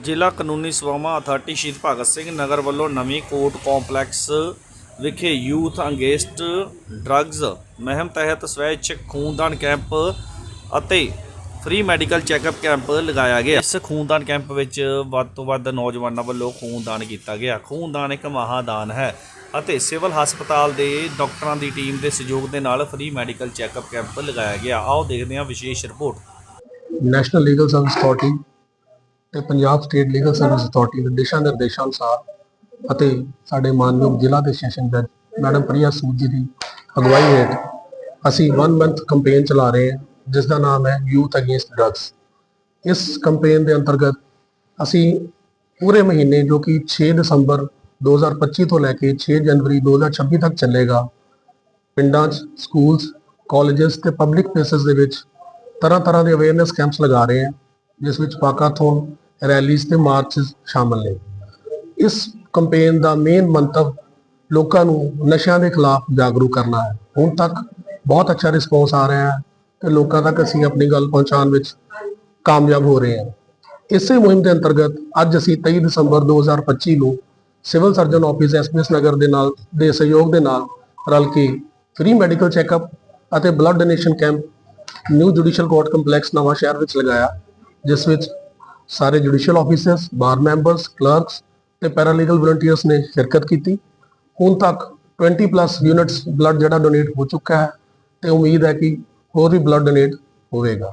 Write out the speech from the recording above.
ਜ਼ਿਲ੍ਹਾ ਕਾਨੂੰਨੀ ਸੇਵਾਵਾਂ ਅਥਾਰਟੀ ਸ਼ਹੀਦ ਭਗਤ ਸਿੰਘ ਨਗਰ ਵੱਲੋਂ ਨਵੀਂ ਕੋਰਟ ਕੰਪਲੈਕਸ ਵਿਖੇ ਯੂਥ ਅੰਗੇਸਟ ਡਰੱਗਜ਼ ਮਹਿਮ ਤਹਿਤ ਸਵੈਚਕ ਖੂਨਦਾਨ ਕੈਂਪ ਅਤੇ ਫ੍ਰੀ ਮੈਡੀਕਲ ਚੈੱਕਅਪ ਕੈਂਪ ਲਗਾਇਆ ਗਿਆ। ਇਸ ਖੂਨਦਾਨ ਕੈਂਪ ਵਿੱਚ ਵੱਧ ਤੋਂ ਵੱਧ ਨੌਜਵਾਨਾਂ ਵੱਲੋਂ ਖੂਨਦਾਨ ਕੀਤਾ ਗਿਆ। ਖੂਨਦਾਨ ਇੱਕ ਮਹਾਦਾਨ ਹੈ ਅਤੇ ਸਿਵਲ ਹਸਪਤਾਲ ਦੇ ਡਾਕਟਰਾਂ ਦੀ ਟੀਮ ਦੇ ਸਹਿਯੋਗ ਦੇ ਨਾਲ ਫ੍ਰੀ ਮੈਡੀਕਲ ਚੈੱਕਅਪ ਕੈਂਪ ਲਗਾਇਆ ਗਿਆ। ਆਓ ਦੇਖਦੇ ਹਾਂ ਵਿਸ਼ੇਸ਼ report. National legal service authority ਤੇ Punjab state legal service authority ਦੇ ਦਿਸ਼ਾ ਨਿਰਦੇਸ਼ਾਂ ਅਨੁਸਾਰ ਅਤੇ ਸਾਡੇ ਮਾਨਯੋਗ ਜ਼ਿਲ੍ਹਾ ਦੇ ਸੈਸ਼ਨ ਜੱਜ ਮੈਡਮ ਪ੍ਰਿਆ ਸੂਦ ਜੀ ਦੀ ਅਗਵਾਈ ਹੇਠ ਅਸੀਂ 1 ਮੰਥ ਕੈਂਪੇਨ ਚਲਾ ਰਹੇ ਹਾਂ, ਜਿਸ ਦਾ ਨਾਮ ਹੈ ਯੂਥ ਅਗੇਂਸਟ ਡਰੱਗਸ ਇਸ ਕੈਂਪੇਨ ਦੇ ਅੰਤਰਗਤ ਅਸੀਂ ਪੂਰੇ ਮਹੀਨੇ ਜੋ ਕਿ 6 ਦਸੰਬਰ 2025 ਤੋਂ ਲੈ ਕੇ 6 ਜਨਵਰੀ 2026 ਤੱਕ ਚੱਲੇਗਾ, ਪਿੰਡਾਂ 'ਚ ਸਕੂਲਸ ਕਾਲਜਸ ਤੇ ਪਬਲਿਕ ਪਲੇਸਸ ਦੇ ਵਿੱਚ ਤਰ੍ਹਾਂ ਤਰ੍ਹਾਂ ਦੇ ਅਵੇਅਰਨੈਸ ਕੈਂਪਸ ਲਗਾ ਰਹੇ ਹਾਂ, ਜਿਸ ਵਿੱਚ ਪਾਕਾਥੋਨ ਰੈਲੀਜ਼ ਤੇ ਮਾਰਚਸ ਸ਼ਾਮਲ ਨੇ। ਇਸ ਕੈਂਪੇਨ ਦਾ ਮੇਨ ਮੰਤਵ ਲੋਕਾਂ ਨੂੰ ਨਸ਼ਿਆਂ ਦੇ ਖਿਲਾਫ ਜਾਗਰੂਕ ਕਰਨਾ ਹੈ। ਹੁਣ ਤੱਕ ਬਹੁਤ ਅੱਛਾ ਰਿਸਪੌਂਸ ਆ ਰਿਹਾ ਹੈ ਤੇ ਲੋਕਾਂ ਤੱਕ ਅਸੀਂ ਆਪਣੀ ਗੱਲ ਪਹੁੰਚਾਉਣ ਵਿੱਚ ਕਾਮਯਾਬ ਹੋ ਰਹੇ ਹਾਂ। ਇਸੇ ਮੁਹਿੰਮ ਦੇ ਅੰਤਰਗਤ ਅੱਜ ਅਸੀਂ 23 ਦਸੰਬਰ 2025 ਨੂੰ civil surgeon office SPS Nagar ਦੇ ਨਾਲ, ਦੇ ਸਹਿਯੋਗ ਦੇ ਨਾਲ ਰਲ ਕੇ ਫ੍ਰੀ ਮੈਡੀਕਲ ਚੈੱਕਅਪ ਅਤੇ blood donation camp new judicial court complex Nawan Shahar ਵਿੱਚ ਲਗਾਇਆ, ਜਿਸ ਵਿੱਚ ਸਾਰੇ judicial officers bar members clerks ਤੇ ਪੈਰਾਲੀਗਲ ਵਲੰਟੀਅਰਸ ਨੇ ਸ਼ਿਰਕਤ ਕੀਤੀ। ਹੁਣ ਤੱਕ 20 ਪਲੱਸ ਯੂਨਿਟਸ ਬਲੱਡ ਜਿਹੜਾ ਡੋਨੇਟ ਹੋ ਚੁੱਕਾ ਹੈ ਤੇ ਉਮੀਦ ਹੈ ਕਿ ਹੋਰ ਵੀ ਬਲੱਡ ਡੋਨੇਟ ਹੋਵੇਗਾ।